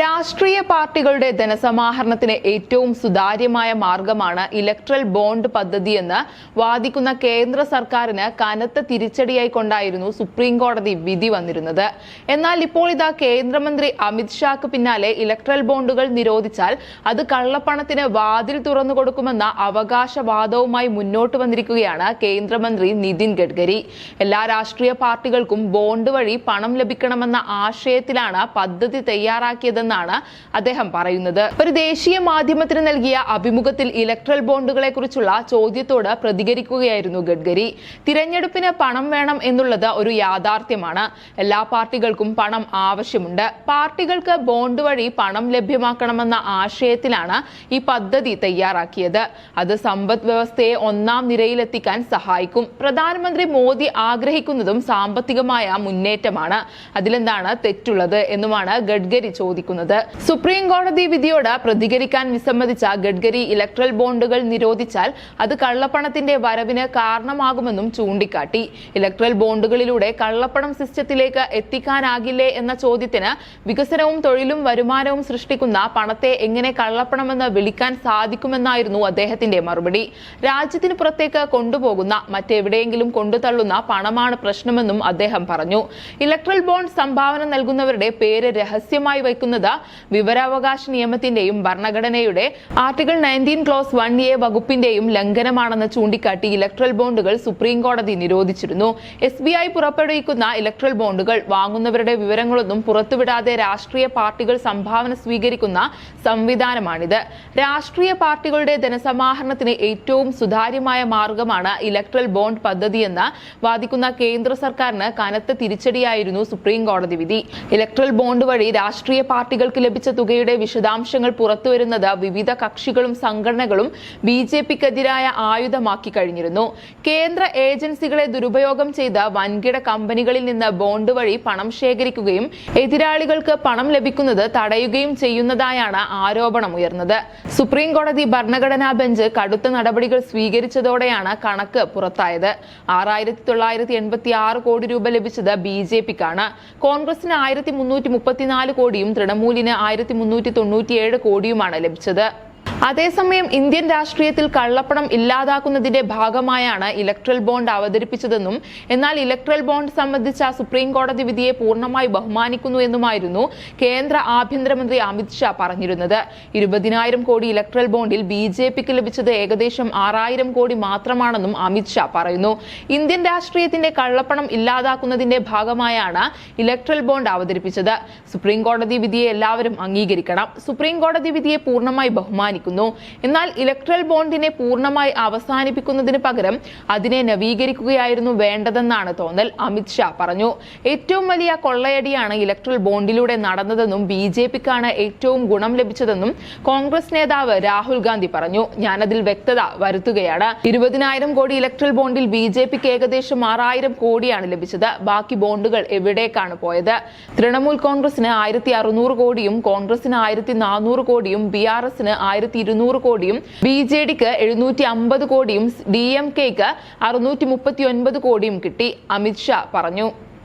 രാഷ്ട്രീയ പാർട്ടികളുടെ ധനസമാഹരണത്തിന് ഏറ്റവും സുതാര്യമായ മാർഗമാണ് ഇലക്ട്രൽ ബോണ്ട് പദ്ധതിയെന്ന് വാദിക്കുന്ന കേന്ദ്ര സർക്കാരിന് കനത്ത തിരിച്ചടിയായി കൊണ്ടായിരുന്നു സുപ്രീം കോടതി വിധി വന്നിരുന്നത്. എന്നാൽ ഇപ്പോൾ ഇതാ കേന്ദ്രമന്ത്രി അമിത് ഷാക്ക് പിന്നാലെ ഇലക്ട്രൽ ബോണ്ടുകൾ നിരോധിച്ചാൽ അത് കള്ളപ്പണത്തിന് വാതിൽ തുറന്നു കൊടുക്കുമെന്ന അവകാശവാദവുമായി മുന്നോട്ട് വന്നിരിക്കുകയാണ് കേന്ദ്രമന്ത്രി നിതിൻ ഗഡ്കരി. എല്ലാ രാഷ്ട്രീയ പാർട്ടികൾക്കും ബോണ്ട് വഴി പണം ലഭിക്കണമെന്ന ആശയത്തിലാണ് പദ്ധതി തയ്യാറാക്കിയതെന്നാണ് അദ്ദേഹം പറയുന്നത്. ഒരു ദേശീയ മാധ്യമത്തിന് നൽകിയ അഭിമുഖത്തിൽ ഇലക്ട്രൽ ബോണ്ടുകളെ കുറിച്ചുള്ള ചോദ്യത്തോട് പ്രതികരിക്കുകയായിരുന്നു ഗഡ്കരി. തിരഞ്ഞെടുപ്പിന് പണം വേണം എന്നുള്ളത് ഒരു യാഥാർത്ഥ്യമാണ്. എല്ലാ പാർട്ടികൾക്കും പണം ആവശ്യമുണ്ട്. പാർട്ടികൾക്ക് ബോണ്ട് വഴി പണം ലഭ്യമാക്കണമെന്ന ആശയത്തിലാണ് ഈ പദ്ധതി തയ്യാറാക്കിയത്. അത് സമ്പദ് വ്യവസ്ഥയെ ഒന്നാം നിരയിലെത്തിക്കാൻ സഹായിക്കും. പ്രധാനമന്ത്രി മോദി ആഗ്രഹിക്കുന്നതും സാമ്പത്തികമായ മുന്നേറ്റമാണ്. അതിലെന്താണ് തെറ്റുള്ളത് എന്നുമാണ് ഗഡ്കരി ചോദിക്കുന്നത്. സുപ്രീം കോടതി വിധിയോട് പ്രതികരിക്കാൻ വിസമ്മതിച്ച ഗഡ്കരി ഇലക്ട്രൽ ബോണ്ടുകൾ നിരോധിച്ചാൽ അത് കള്ളപ്പണത്തിന്റെ വരവിന് കാരണമാകുമെന്നും ചൂണ്ടിക്കാട്ടി. ഇലക്ട്രൽ ബോണ്ടുകളിലൂടെ കള്ളപ്പണം സിസ്റ്റത്തിലേക്ക് എത്തിക്കാനാകില്ലേ എന്ന ചോദ്യത്തിന് വികസനവും തൊഴിലും വരുമാനവും സൃഷ്ടിക്കുന്ന പണത്തെ എങ്ങനെ കള്ളപ്പണമെന്ന് വിളിക്കാൻ സാധിക്കുമെന്നായിരുന്നു അദ്ദേഹത്തിന്റെ മറുപടി. രാജ്യത്തിന് പുറത്തേക്ക് കൊണ്ടുപോകുന്ന മറ്റെവിടെയെങ്കിലും കൊണ്ടുതള്ളുന്ന പണമാണ് പ്രശ്നമെന്നും അദ്ദേഹം പറഞ്ഞു. ഇലക്ട്രൽ ബോണ്ട് സംഭാവന നൽകുന്നവരുടെ പേര് രഹസ്യമായി വയ്ക്കുന്നത് വിവരാവകാശ നിയമത്തിന്റെയും ഭരണഘടനയുടെ article nineteen clause one A വകുപ്പിന്റെയും ലംഘനമാണെന്ന് ചൂണ്ടിക്കാട്ടി ഇലക്ട്രൽ ബോണ്ടുകൾ സുപ്രീം കോടതി നിരോധിച്ചിരുന്നു. എസ് ബി ഐ പുറപ്പെടുവിക്കുന്ന ഇലക്ട്രൽ ബോണ്ടുകൾ വാങ്ങുന്നവരുടെ വിവരങ്ങളൊന്നും പുറത്തുവിടാതെ രാഷ്ട്രീയ പാർട്ടികൾ സംഭാവന സ്വീകരിക്കുന്ന സംവിധാനമാണിത്. രാഷ്ട്രീയ പാർട്ടികളുടെ ധനസമാഹരണത്തിന് ഏറ്റവും സുതാര്യമായ മാർഗമാണ് ഇലക്ട്രൽ ബോണ്ട് പദ്ധതിയെന്ന് വാദിക്കുന്ന കേന്ദ്ര സർക്കാരിന് കനത്ത തിരിച്ചടിയായിരുന്നു സുപ്രീം കോടതി വിധി. ഇലക്ട്രൽ ബോണ്ട് വഴി രാഷ്ട്രീയ പാർട്ടികൾക്ക് ലഭിച്ച തുകയുടെ വിശദാംശങ്ങൾ പുറത്തുവരുന്നത് വിവിധ കക്ഷികളും സംഘടനകളും ബി ജെ പിക്കെതിരായ ആയുധമാക്കി കഴിഞ്ഞിരുന്നു. കേന്ദ്ര ഏജൻസികളെ ദുരുപയോഗം ചെയ്ത വൻകിട കമ്പനികളിൽ നിന്ന് ബോണ്ട് വഴി പണം ശേഖരിക്കുകയും എതിരാളികൾക്ക് പണം ലഭിക്കുന്നത് തടയുകയും ചെയ്യുന്നതായാണ് ആരോപണം ഉയർന്നത്. സുപ്രീം കോടതി ഭരണഘടനാ ബെഞ്ച് കടുത്ത നടപടികൾ സ്വീകരിച്ചതോടെയാണ് കണക്ക് പുറത്തായത്. ആറായിരത്തി തൊള്ളായിരത്തി എൺപത്തി ആറ് കോടി രൂപ ലഭിച്ചത് ബി ജെ പിക്കാണ്. കോൺഗ്രസിന് ആയിരത്തി മുന്നൂറ്റി മുപ്പത്തിനാല് കോടിയും തൃണമൂലിന് ആയിരത്തി മുന്നൂറ്റി തൊണ്ണൂറ്റിയേഴ് കോടിയുമാണ് ലഭിച്ചത്. അതേസമയം ഇന്ത്യൻ രാഷ്ട്രീയത്തിൽ കള്ളപ്പണം ഇല്ലാതാക്കുന്നതിന്റെ ഭാഗമായാണ് ഇലക്ട്രൽ ബോണ്ട് അവതരിപ്പിച്ചതെന്നും എന്നാൽ ഇലക്ട്രൽ ബോണ്ട് സംബന്ധിച്ച സുപ്രീം കോടതി വിധിയെ പൂർണമായി ബഹുമാനിക്കുന്നു എന്നുമായിരുന്നു കേന്ദ്ര ആഭ്യന്തരമന്ത്രി അമിത് ഷാ പറഞ്ഞിരുന്നത്. ഇരുപതിനായിരം കോടി ഇലക്ട്രൽ ബോണ്ടിൽ ബി ജെ പിക്ക് ലഭിച്ചത് ഏകദേശം ആറായിരം കോടി മാത്രമാണെന്നും അമിത് ഷാ പറയുന്നു. ഇന്ത്യൻ രാഷ്ട്രീയത്തിന്റെ കള്ളപ്പണം ഇല്ലാതാക്കുന്നതിന്റെ ഭാഗമായാണ് ഇലക്ട്രൽ ബോണ്ട് അവതരിപ്പിച്ചത്. സുപ്രീം കോടതി വിധിയെ എല്ലാവരും അംഗീകരിക്കണം. സുപ്രീം കോടതി വിധിയെ പൂർണമായി ബഹുമാനിക്കുന്നു. എന്നാൽ ഇലക്ട്രൽ ബോണ്ടിനെ പൂർണമായി അവസാനിപ്പിക്കുന്നതിന് പകരം അതിനെ നവീകരിക്കുകയായിരുന്നു വേണ്ടതെന്നാണ് തോന്നൽ. അമിത് ഷാ പറഞ്ഞു. ഏറ്റവും വലിയ കൊള്ളയടിയാണ് ഇലക്ട്രൽ ബോണ്ടിലൂടെ നടന്നതെന്നും ബി ജെ പിക്കാണ് ഏറ്റവും ഗുണം ലഭിച്ചതെന്നും കോൺഗ്രസ് നേതാവ് രാഹുൽ ഗാന്ധി പറഞ്ഞു. ഞാനതിൽ വ്യക്തത വരുത്തുകയാണ്. ഇരുപതിനായിരം കോടി ഇലക്ട്രൽ ബോണ്ടിൽ ബി ജെ പിക്ക് ഏകദേശം ആറായിരം കോടിയാണ് ലഭിച്ചത്. ബാക്കി ബോണ്ടുകൾ എവിടേക്കാണ് പോയത്? തൃണമൂൽ കോൺഗ്രസിന് ആയിരത്തി അറുന്നൂറ് കോടിയും കോൺഗ്രസിന് ആയിരത്തി നാനൂറ് കോടിയും ബി ആർ എസിന് ആയിരത്തി ഇരുന്നൂറ് കോടിയും ബി ജെ ഡിക്ക് എഴുന്നൂറ്റി അമ്പത് കോടിയും ഡി എം കെക്ക് അറുന്നൂറ്റി മുപ്പത്തി ഒൻപത് കോടിയും കിട്ടി അമിത്ഷാ പറഞ്ഞു.